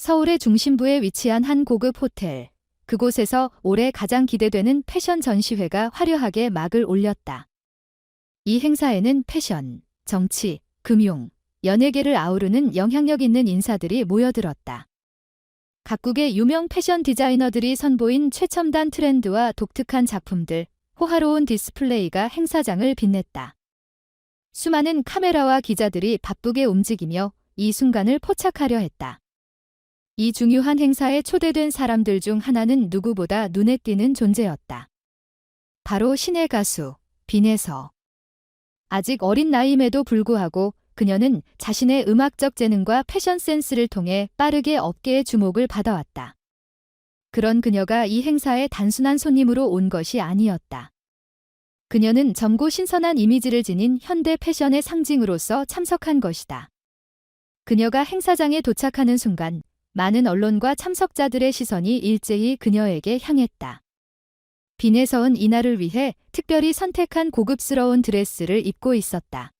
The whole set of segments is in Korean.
서울의 중심부에 위치한 한 고급 호텔. 그곳에서 올해 가장 기대되는 패션 전시회가 화려하게 막을 올렸다. 이 행사에는 패션, 정치, 금융, 연예계를 아우르는 영향력 있는 인사들이 모여들었다. 각국의 유명 패션 디자이너들이 선보인 최첨단 트렌드와 독특한 작품들, 호화로운 디스플레이가 행사장을 빛냈다. 수많은 카메라와 기자들이 바쁘게 움직이며 이 순간을 포착하려 했다. 이 중요한 행사에 초대된 사람들 중 하나는 누구보다 눈에 띄는 존재였다. 바로 신의 가수, 빈에서. 아직 어린 나이임에도 불구하고 그녀는 자신의 음악적 재능과 패션 센스를 통해 빠르게 업계의 주목을 받아왔다. 그런 그녀가 이 행사에 단순한 손님으로 온 것이 아니었다. 그녀는 젊고 신선한 이미지를 지닌 현대 패션의 상징으로서 참석한 것이다. 그녀가 행사장에 도착하는 순간 많은 언론과 참석자들의 시선이 일제히 그녀에게 향했다. 빈에서은 이날을 위해 특별히 선택한 고급스러운 드레스를 입고 있었다.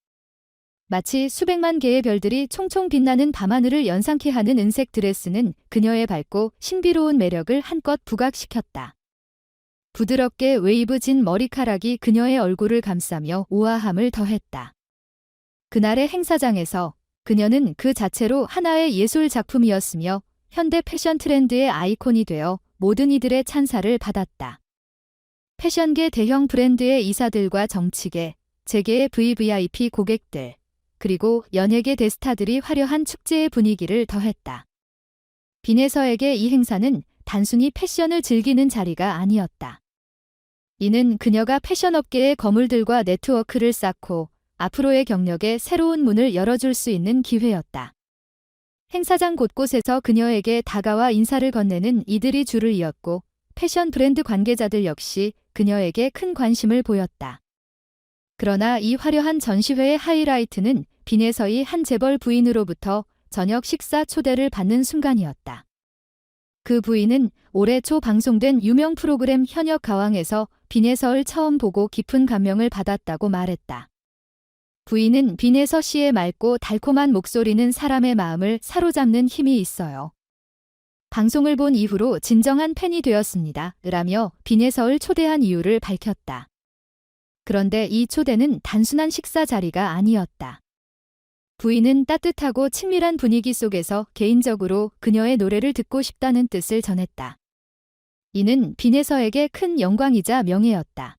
마치 수백만 개의 별들이 총총 빛나는 밤하늘을 연상케 하는 은색 드레스는 그녀의 밝고 신비로운 매력을 한껏 부각시켰다. 부드럽게 웨이브진 머리카락이 그녀의 얼굴을 감싸며 우아함을 더했다. 그날의 행사장에서 그녀는 그 자체로 하나의 예술 작품이었으며 현대 패션 트렌드의 아이콘이 되어 모든 이들의 찬사를 받았다. 패션계 대형 브랜드의 이사들과 정치계, 재계의 VVIP 고객들, 그리고 연예계 대스타들이 화려한 축제의 분위기를 더했다. 빈에서에게 이 행사는 단순히 패션을 즐기는 자리가 아니었다. 이는 그녀가 패션 업계의 거물들과 네트워크를 쌓고 앞으로의 경력에 새로운 문을 열어줄 수 있는 기회였다. 행사장 곳곳에서 그녀에게 다가와 인사를 건네는 이들이 줄을 이었고 패션 브랜드 관계자들 역시 그녀에게 큰 관심을 보였다. 그러나 이 화려한 전시회의 하이라이트는 빈에서의 한 재벌 부인으로부터 저녁 식사 초대를 받는 순간이었다. 그 부인은 올해 초 방송된 유명 프로그램 현역 가왕에서 빈에서를 처음 보고 깊은 감명을 받았다고 말했다. 부인은 빈에서 씨의 맑고 달콤한 목소리는 사람의 마음을 사로잡는 힘이 있어요. 방송을 본 이후로 진정한 팬이 되었습니다. 라며 빈에서를 초대한 이유를 밝혔다. 그런데 이 초대는 단순한 식사 자리가 아니었다. 부인은 따뜻하고 친밀한 분위기 속에서 개인적으로 그녀의 노래를 듣고 싶다는 뜻을 전했다. 이는 빈에서에게 큰 영광이자 명예였다.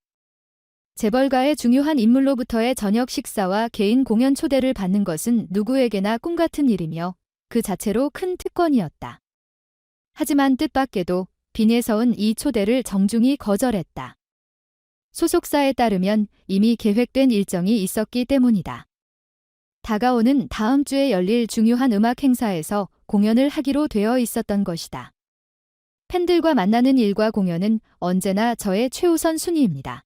재벌가의 중요한 인물로부터의 저녁 식사와 개인 공연 초대를 받는 것은 누구에게나 꿈 같은 일이며 그 자체로 큰 특권이었다. 하지만 뜻밖에도 빈에서은 이 초대를 정중히 거절했다. 소속사에 따르면 이미 계획된 일정이 있었기 때문이다. 다가오는 다음 주에 열릴 중요한 음악 행사에서 공연을 하기로 되어 있었던 것이다. 팬들과 만나는 일과 공연은 언제나 저의 최우선 순위입니다.